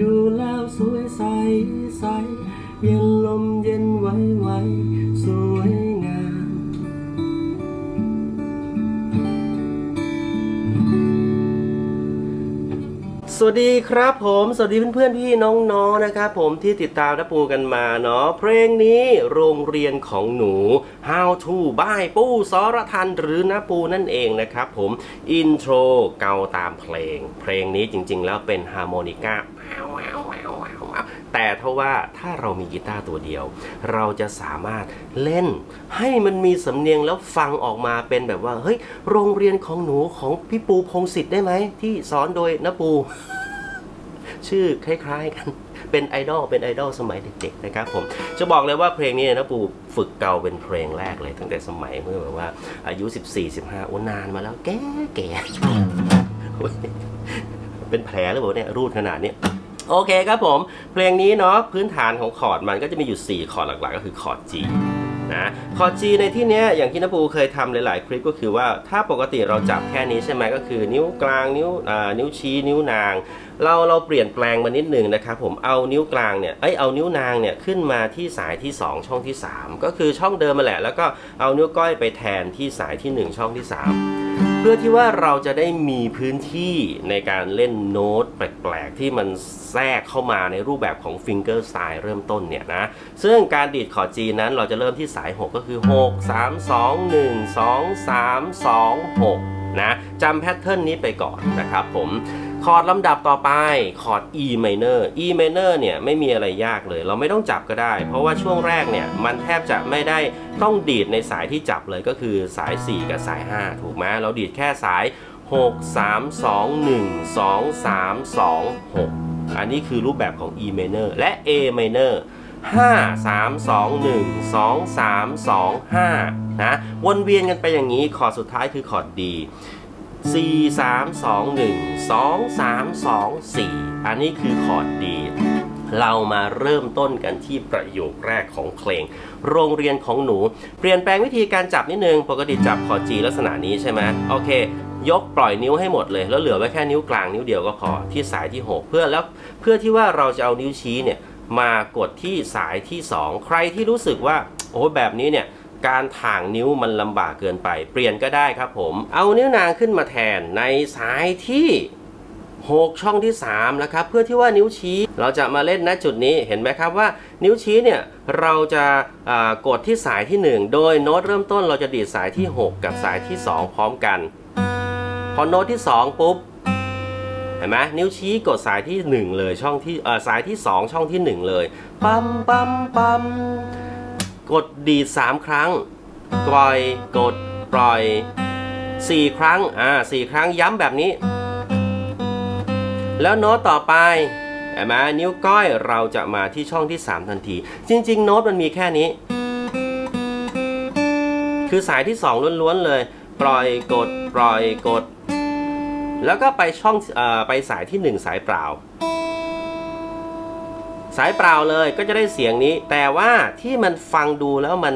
ดูแล้วสวยใสใสยังลมเย็นไหวไหวสวยงาม สวัสดีครับผม สวัสดีเพื่อนๆพี่น้องๆนนะครับผมที่ติดตามและปูกันมาเนาะเพลงนี้โรงเรียนของหนู How to บ้ายปู้สรทันหรือนะปูนั่นเองนะครับผม อินโทรเกาตามเพลง เพลงนี้จริงๆ แล้วเป็นฮาร์โมนิก้า แต่ทว่าถ้าเรามีกีตาร์ตัวเดียว เราจะสามารถเล่นให้มันมีสำเนียงแล้วฟังออกมาเป็นแบบว่าเฮ้ยโรงเรียนของหนูของพี่ปูพงศิษฐ์ได้ไหมที่สอนโดยนปูชื่อคล้ายๆกันเป็นไอดอลเป็นไอดอลสมัยเด็กๆนะครับผมจะบอกเลยว่าเพลงนี้นะปูฝึกเก่าเป็นเพลงแรกเลย ตั้งแต่สมัยเมื่อแบบว่าอายุ 14-15โอ้นานมาแล้วแก่แก่ๆเป็นแผลหรือเปล่าเนี่ยรูดขนาดนี้ โอเคครับผม เพลงนี้เนาะพื้นฐานของคอร์ดมันก็จะมีอยู่ 4 คอร์ดหลักๆ ก็คือคอร์ด G นะคอร์ด G ในที่เนี้ยอย่างที่นปูเคยทำหลายๆคลิปก็คือว่าถ้าปกติเราจับแค่นี้ใช่ไหมก็คือ นิ้วกลางนิ้วอ่านิ้วชี้นิ้วนาง เราเราเปลี่ยนแปลงมานิดหนึ่งนะครับผมเอานิ้วกลางเนี่ยเอ้ยเอานิ้วนางเนี่ยขึ้นมาที่สายที่ 2 ช่องที่ 3 ก็คือช่องเดิมมาแหละ แล้วก็เอานิ้วก้อยไปแทนที่สายที่ 1 ช่องที่ 3 พื่อที่ว่าเราจะได้มีพื้นที่ในการเล่นโน้ตแปลกๆ ที่มันแทรกเข้ามาในรูปแบบของฟิงเกอร์สไตล์เริ่มต้นเนี่ยนะ ซึ่งการดีดคอร์ด G นั้นเราจะเริ่มที่สาย 6 ก็คือ 6 3 2 1 2 3 2 6นะจำแพทเทิร์นนี้ไปก่อนนะครับผม คอร์ดลำดับต่อไปคอร์ด E minor E minor เนี่ยไม่มีอะไรยากเลย เราไม่ต้องจับก็ได้ เพราะว่าช่วงแรกเนี่ยมันแทบจะไม่ได้ต้องดีดในสายที่จับเลยก็คือสาย 4 กับสาย 5 ถูกไหมเราดีดแค่สาย 6 3 2 1 2 3 2 6 อันนี้คือรูปแบบของ E minor และ A minor 5 3 2 1 2 3 2 5นะวนเวียนกันไปอย่างนี้คอร์ดสุดท้ายคือคอร์ด D 4 3 2 1 2 3 2 4 อันนี้คือคอร์ด D เรามาเริ่มต้นกันที่ประโยคแรกของเพลง โรงเรียนของหนู เปลี่ยนแปลงวิธีการจับนิดนึง ปกติจับคอร์ด G ลักษณะนี้ใช่ไหมโอเค ยกปล่อยนิ้วให้หมดเลย แล้วเหลือไว้แค่นิ้วกลางนิ้วเดียวก็พอที่สายที่ 6 เพื่อแล้วเพื่อที่ว่าเราจะเอานิ้วชี้เนี่ยมากดที่สายที่ 2 ใครที่รู้สึกว่าโอ้แบบนี้เนี่ย การถ่างนิ้วมันลำบากเกินไป เปลี่ยนก็ได้ครับผม เอานิ้วนางขึ้นมาแทนในสายที่6ช่องที่3นะครับเพื่อที่ว่านิ้วชี้เราจะมาเล่นณจุดนี้เห็นไหมครับว่า นิ้วชี้เนี่ยเราจะกดที่สายที่ 1 โดยโน้ตเริ่มต้นเราจะดีดสายที่ 6 กับสายที่ 2 พร้อมกัน พอโน้ตที่ 2 ปุ๊บเห็นไหมนิ้วชี้กดสายที่ 1 เลยช่องที่สายที่ 2 ช่องที่ 1 เลยปั๊มปั๊มปั๊ม กดดีด3ครั้ง ปล่อยกดปล่อย 4 ครั้งอ่า4ครั้งย้ำแบบนี้ แล้วโน้ตต่อไปเห็นไหมนิ้วก้อยเราจะมาที่ช่องที่ 3 ทันที จริง ๆ โน้ตมันมีแค่นี้ คือสายที่ 2 ล้วนๆเลย ปล่อยกดปล่อยกด แล้วก็ไปช่องอไปสายที่ 1 สายเปล่า สายเปล่าเลยก็จะได้เสียงนี้ แต่ว่าที่มันฟังดูแล้วมัน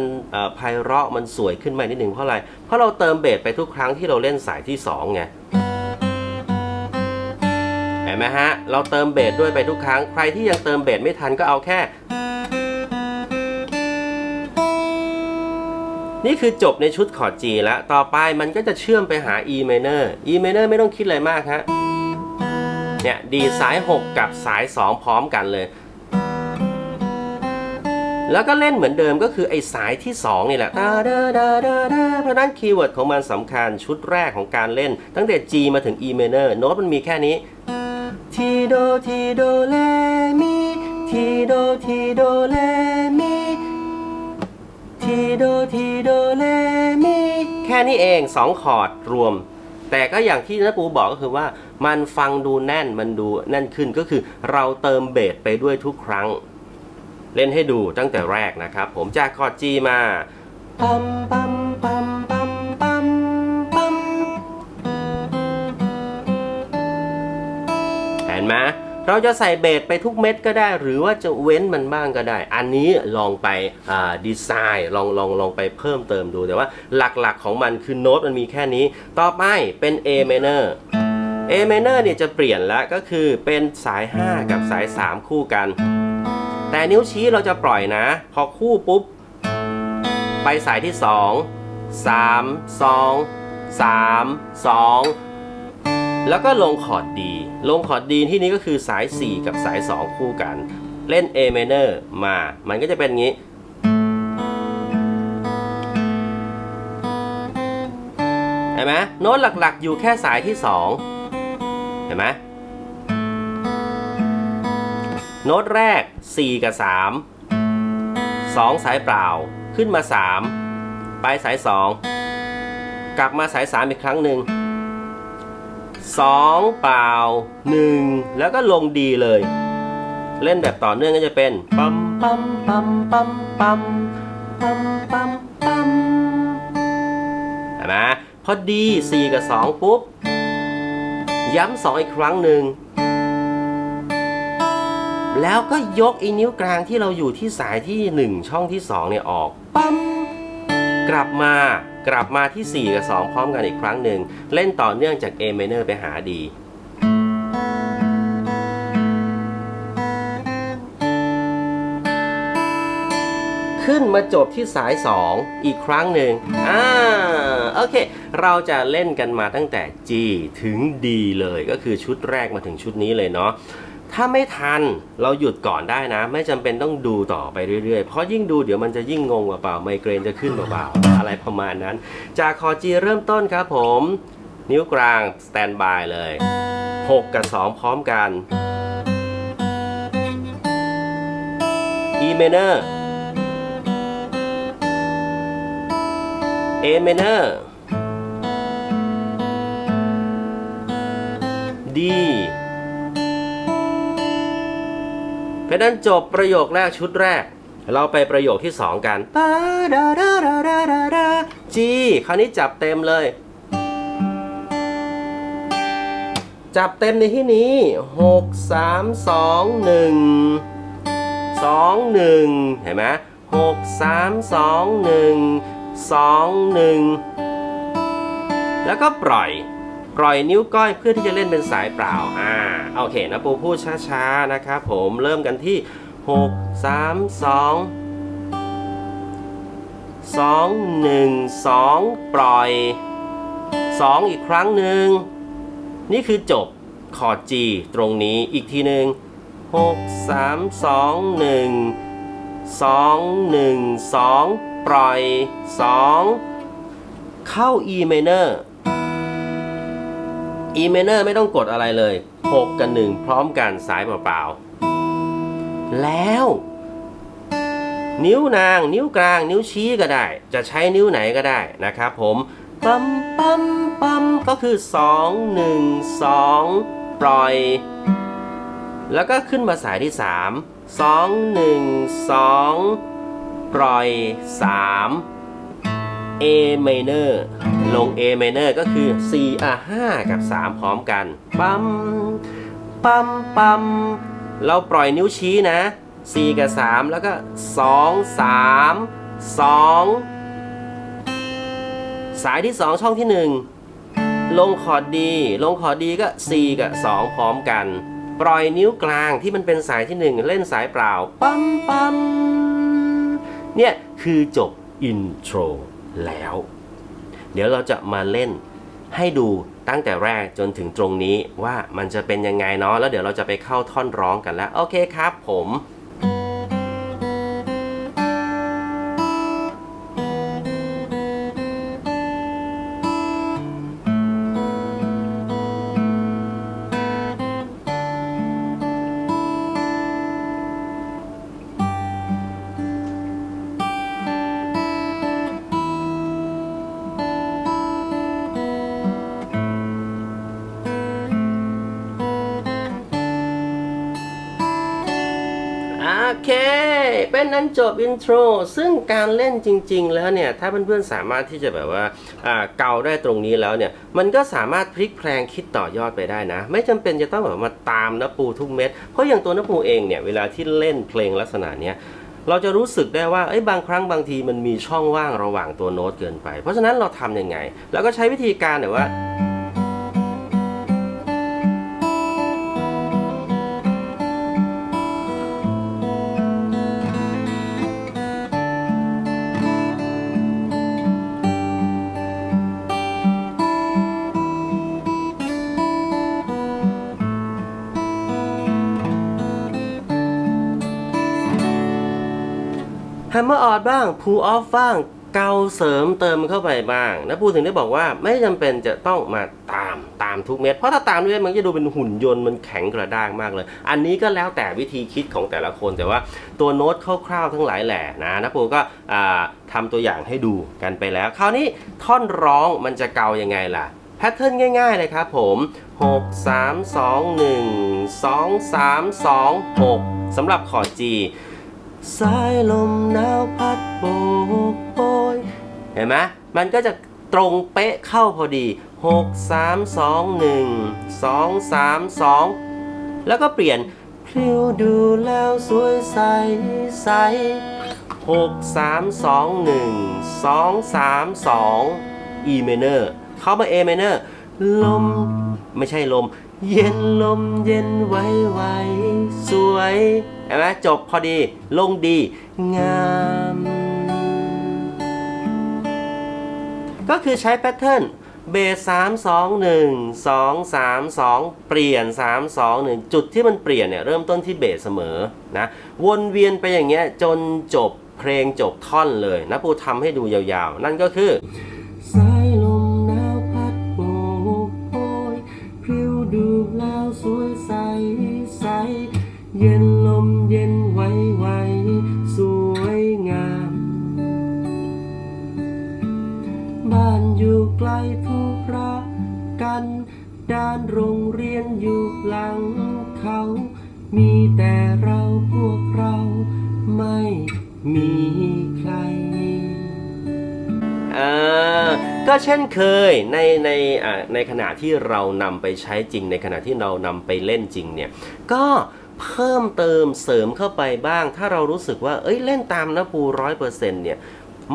ไพเราะมันสวยขึ้นมานิดหนึ่งเพราะอะไร เพราะเราเติมเบสไปทุกครั้งที่เราเล่นสายที่2ไงเห็นไหมฮะ เราเติมเบสด้วยไปทุกครั้ง ใครที่ยังเติมเบสไม่ทันก็เอาแค่ นี่คือจบในชุดคอร์ด G แล้ว ต่อไปมันก็จะเชื่อมไปหา E minor E minor ไม่ต้องคิดอะไรมากฮะเนี่ยดีสาย 6 กับสาย 2 พร้อมกันเลย แล้วก็เล่นเหมือนเดิมก็คือไอ้สายที่ 2 นี่แหละเพราะนั้นคีย์เวิร์ดของมันสำคัญชุดแรกของการเล่น ตั้งแต่ G มาถึง E minor โน้ตมันมีแค่นี้ทีโดทีโดเลมีทีโดทีโดเลมีทีโดทีโดเลมีแค่นี้เอง2คอร์ดรวม แต่ก็อย่างที่น้าปูบอกก็คือว่า มันฟังดูแน่นมันดูแน่นขึ้นก็คือเราเติมเบสไปด้วยทุกครั้ง เล่นให้ดูตั้งแต่แรกนะครับ ผมจากคอร์ด G มาปัมปัมปัมปัมปัมปัมเห็นไหมเราจะใส่เบสไปทุกเม็ดก็ได้ หรือว่าจะเว้นมันบ้างก็ได้ อันนี้ลองไปดีไซน์ลองลองลองไปเพิ่มเติมดูแต่ว่าหลักๆของมันคือโน้ตมันมีแค่นี้ ต่อไปเป็น A minor A minor เนี่ยจะเปลี่ยนแล้วก็คือเป็นสาย 5 กับสาย 3 คู่กัน แต่นิ้วชี้เราจะปล่อยนะ พอคู่ปุ๊บ ไปสายที่ 2 3 2 3 2 แล้วก็ลงคอร์ดดี ลงคอร์ดดีที่นี้ก็คือสาย 4 กับสาย 2 คู่กัน เล่น A minor มา มันก็จะเป็นงี้ เห็นไหมโน้ตหลักๆอยู่แค่สายที่ 2 เห็นไหม โน้ตแรก 4 กับ 3 2 สายเปล่า ขึ้นมา 3 ไปสาย 2 กลับมาสาย 3 อีกครั้งหนึ่ง 2 เปล่า 1 แล้วก็ลงดีเลย เล่นแบบต่อเนื่องก็จะเป็นปั๊มปั๊มปั๊มปั๊มปั๊มปั๊มปั๊มปั๊มเห็นไหมพอดี 4 กับ 2 ปุ๊บ ย้ำ2อีกครั้งหนึ่ง แล้วก็ยกอ้นิ้วกลางที่เราอยู่ที่สายที่ 1 ช่องที่ 2 เนี่ยออกปั๊มกลับมากลับมาที่ 4 กับ 2 พร้อมกันอีกครั้งหนึ่ง เล่นต่อเนื่องจาก A minor ไปหาดีขึ้นมาจบที่สาย 2 อีกครั้งหนึ่งอ่าโอเค เราจะเล่นกันมาตั้งแต่ G ถึง D เลยก็คือชุดแรกมาถึงชุดนี้เลยเนาะ ถ้าไม่ทันเราหยุดก่อนได้นะ ไม่จำเป็นต้องดูต่อไปเรื่อยๆ เพราะยิ่งดูเดี๋ยวมันจะยิ่งงงเปล่าไมเกรนจะขึ้นเปล่าๆอะไรประมาณนั้น จากคอร์ด G เริ่มต้นครับผม นิ้วกลางสแตนบายเลย 6 กับ 2 พร้อมกัน E minor A minor D เพราะนั้นจบประโยคแรกชุดแรก เราไปประโยคที่ 2 กันปาดาดาดาดาดาดา G คราวนี้จับเต็มเลย จับเต็มในที่นี้ 6 3 2 1 2 1 เห็นไหม6 3 2 1 2 1แล้วก็ปล่อย ปล่อยนิ้วก้อยเพื่อที่จะเล่นเป็นสายเปล่าอ่าโอเคนะปูพูดช้าๆนะครับผมเริ่มกันที่ 6 3 2 2 1 2 ปล่อย 2 อีกครั้งหนึ่ง นี่คือจบคอร์ด G ตรงนี้อีกทีหนึ่ง6 3 2 1 2 1 2 ปล่อย 2 เข้า E minor E minor ไม่ต้องกดอะไรเลย 6 กับ 1 พร้อมกันสายเปล่าๆ แล้ว นิ้วนาง นิ้วกลาง นิ้วชี้ก็ได้ จะใช้นิ้วไหนก็ได้นะครับผมปั๊มปั๊มปั๊มก็คือ 2 1 2 ปล่อย แล้วก็ขึ้นมาสายที่ 3 2 1 2 ปล่อย 3 A minor ลง A minor ก็คือ C อะ5กับ 3 พร้อมกัน ปั๊ม ปั๊ม ปั๊ม เราปล่อยนิ้วชี้นะ C กับ 3 แล้วก็ 2 3 2 สายที่ 2 ช่องที่ 1 ลงคอร์ดดี ลงคอร์ดดีก็ C กับ 2 พร้อมกัน ปล่อยนิ้วกลางที่มันเป็นสายที่ 1 เล่นสายเปล่า ปั๊ม ปั๊ม เนี่ย คือจบอินโทร แล้ว เดี๋ยวเราจะมาเล่นให้ดูตั้งแต่แรกจนถึงตรงนี้ว่ามันจะเป็นยังไงเนาะแล้วเดี๋ยวเราจะไปเข้าท่อนร้องกันแล้ว โอเคครับผม เป็นนั้นจบอินโทรซึ่งการเล่นจริง ๆ แล้วเนี่ยถ้าเพื่อนๆสามารถที่จะแบบว่าเกาได้ตรงนี้แล้วเนี่ยมันก็สามารถพลิกแพลงคิดต่อยอดไปได้นะ ไม่จำเป็นจะต้องแบบมาตามนะปูทุกเม็ด เพราะอย่างตัวนะปูเองเนี่ยเวลาที่เล่นเพลงลักษณะเนี้ยเราจะรู้สึกได้ว่าเอ้ยบางครั้งบางทีมันมีช่องว่างระหว่างตัวโน้ตเกินไป เพราะฉะนั้นเราทำยังไงเราก็ใช้วิธีการแบบว่า hammer on บ้าง pull off บ้าง เกาเสริมเติมเข้าไปบ้างนะพูดถึงได้บอกว่าไม่จำเป็นจะต้องมาตามตามทุกเม็ด เพราะถ้าตามเม็ดมันจะดูเป็นหุ่นยนต์มันแข็งกระด้างมากเลย อันนี้ก็แล้วแต่วิธีคิดของแต่ละคนแต่ว่าตัวโน้ตคร่าวๆทั้งหลายแหล่นะนะปูก็อ่าทำตัวอย่างให้ดูกันไปแล้ว คราวนี้ท่อนร้องมันจะเกายังไงล่ะแพทเทิร์นง่ายๆเลยครับผม 6 3 2 1 2 3 2 6สำหรับคอร์ด G สายลมหนาวพัดโบกโบยเห็นไหมมันก็จะตรงเป๊ะเข้าพอดี 6 3 2 1 2 3 2 แล้วก็เปลี่ยนพลิ้วดูแล้วสวยใสใส6 3 2 1 2 3 2 E minor เข้ามา A minor ลม ไม่ใช่ลม เย็นลมเย็นไวไวสวย เห็นไหมจบพอดีลงดี งาม ก็คือใช้แพทเทิร์นเบส3 2 1 2 3 2เปลี่ยน3 2 1จุดที่มันเปลี่ยนเนี่ยเริ่มต้นที่เบสเสมอนะวนเวียนไปอย่างเงี้ยจนจบเพลงจบท่อนเลยนะปูทำให้ดูยาวๆ นั่นก็คือสายลมหนาวพัดโบกโบยพริ้วดูแล้วสวยใสใส เย็นลมเย็นไวไวสวยงาม บ้านอยู่ไกลทุกระกัน ด้านโรงเรียนอยู่หลังเขา มีแต่เราพวกเราไม่มีใครเออก็เช่นเคยในในในขณะที่เรานำไปใช้จริง ในขณะที่เรานำไปเล่นจริงเนี่ยก็ เพิ่มเติมเสริมเข้าไปบ้าง ถ้าเรารู้สึกว่า เอ้ยเล่นตามนะปูร้อยเปอร์เซ็นต์เนี่ย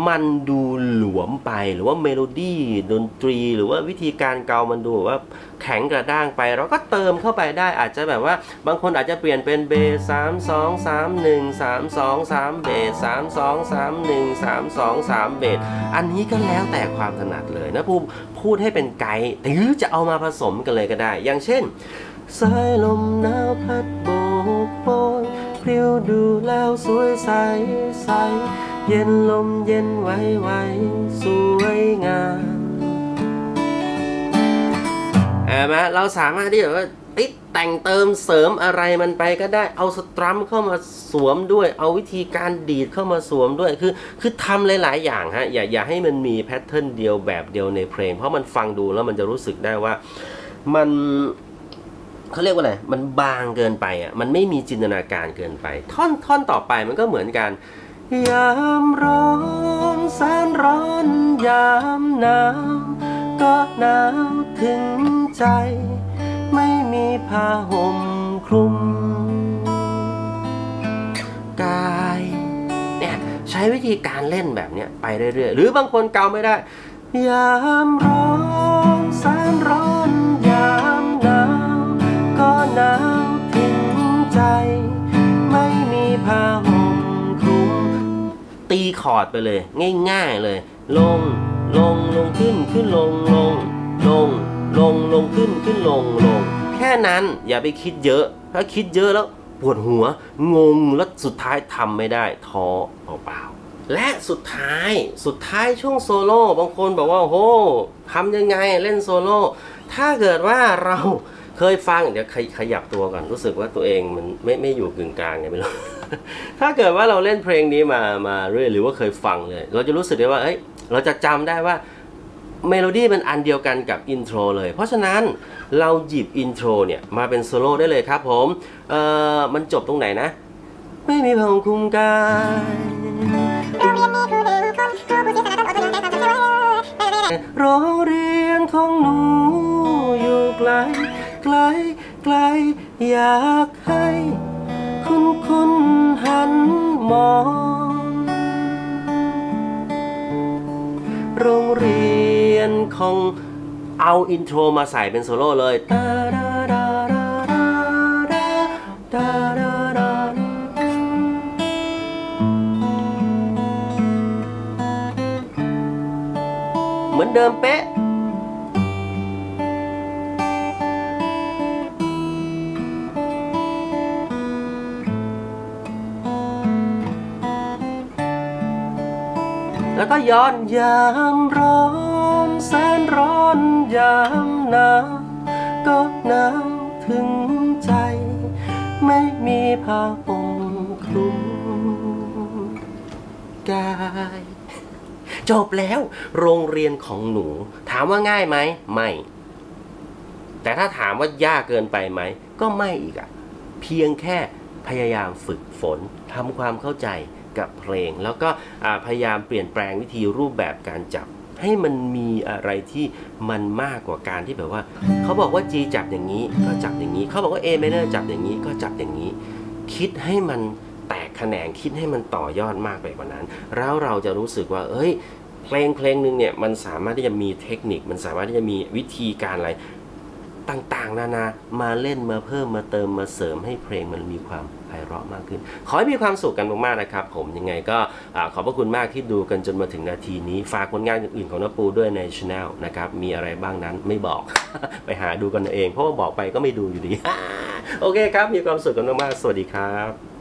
มันดูหลวมไปหรือว่าเมโลดี้ดนตรี หรือว่าวิธีการเกามันดูแบบว่าแข็งกระด้างไป เราก็เติมเข้าไปได้อาจจะแบบว่าบางคนอาจจะเปลี่ยนเป็นเบสสามสองสามหนึ่งสามสองสามเบสสามสองสามหนึ่งสามสองสามเบสอันนี้ก็แล้วแต่ความถนัดเลยนะพูพูดให้เป็นไกด์หรือจะเอามาผสมกันเลยก็ได้ อย่างเช่นสายลมหนาวพัดโบ กโบยพริ้วดูแล้วสวยใสใส เย็นลมเย็นไว้ไว้สวยงามเห็นไหมเราสามารถที่จะว่าติดแต่งเติมเสริมอะไรมันไปก็ได้เอาสตรัมเข้ามาสวมด้วย เอาวิธีการดีดเข้ามาสวมด้วยคือ คือทำหลาย ๆ อย่างฮะอย่าอย่าให้มันมีแพทเทิร์นเดียวแบบเดียวในเพลง เพราะมันฟังดูแล้วมันจะรู้สึกได้ว่ามัน เขาเรียกว่าอะไรมันบางเกินไปอะมันไม่มีจินตนาการเกินไป ท่อนท่อนต่อไปมันก็เหมือนกันยามร้อนแสนร้อนยามหนาวก็หนาวถึงใจ ไม่มีผ้าห่มคลุม กายเนี่ยใช้วิธีการเล่นแบบเนี้ยไปเรื่อยๆ หรือบางคนเกาไม่ได้ ยามร้อน นาวถึงใจ ไม่มีผ้าห่มคลุม ตีคอร์ดไปเลย ง่ายๆเลย ลง ลงลงขึ้นขึ้นลงลง ลง ลงลงขึ้นขึ้นลงลง แค่นั้นอย่าไปคิดเยอะ ถ้าคิดเยอะแล้วปวดหัว งงแล้วสุดท้ายทำไม่ได้ท้อเปล่าๆและสุดท้ายสุดท้ายช่วงโซโล่บางคนบอกว่าโหทำยังไงเล่นโซโล่ถ้าเกิดว่าเรา เคยฟังเดี๋ยวขยขยับตัวก่อนรู้สึกว่าตัวเองมันไม่ไม่อยู่กึ่งกลางไงไม่รู้ ถ้าเกิดว่าเราเล่นเพลงนี้มามาเรื่อยหรือว่าเคยฟังเลย เราจะรู้สึกได้ว่าเอ้ยเราจะจำได้ว่าเมโลดี้มันอันเดียวกันกับอินโทรเลย เพราะฉะนั้นเราหยิบอินโทรเนี่ยมาเป็นโซโล่ได้เลยครับผมเอ่อมันจบตรงไหนนะ ไม่มีพงคุมกายโรงเรียนของหนูอยู่ไกลไก ลไกล อยากให้คุณคุณหันมอง โรงเรียนของเอาอินโทรมาใส่เป็นโซโล่เลยตาดาดาดาดาดาดาดาดาเหมือนเดิมเป๊ะ ย้อนยามร้อนแสนร้อนยามหนาวก็หนาวถึงใจ ไม่มีผ้าห่มคลุมกายจบแล้วโรงเรียนของหนู ถามว่าง่ายไหมไม่ แต่ถ้าถามว่ายากเกินไปไหม ก็ไม่อีกอะเพียงแค่พยายามฝึกฝนทำความเข้าใจ กับเพลง แล้วก็พยายามเปลี่ยนแปลงวิธีรูปแบบการจับ ให้มันมีอะไรที่มันมากกว่าการที่แบบว่า เขาบอกว่า G จับอย่างนี้ก็จับอย่างนี้ เขาบอกว่า A minor จับอย่างนี้ก็จับอย่างนี้ คิดให้มันแตกแขนงคิดให้มันต่อยอดมากไปกว่านั้น แล้วเราจะรู้สึกว่า เอ้ยเพลงเพลงหนึ่งเนี่ยมันสามารถที่จะมีเทคนิคมันสามารถที่จะมีวิธีการอะไร ต่างๆ นานามาเล่นมาเพิ่มมาเติมมาเสริมให้เพลงมันมีความไพเราะมากขึ้น ขอให้มีความสุขกันมากๆนะครับ ผมยังไงก็อ่าขอบพระคุณมากที่ดูกันจนมาถึงนาทีนี้ ฝากผลงานอื่นๆของนปูด้วยในช anel นะครับมีอะไรบ้างนั้นไม่บอก ไปหาดูกันเอง เพราะว่าบอกไปก็ไม่ดูอยู่ดี โอเคครับ มีความสุขกันมากๆสวัสดีครับ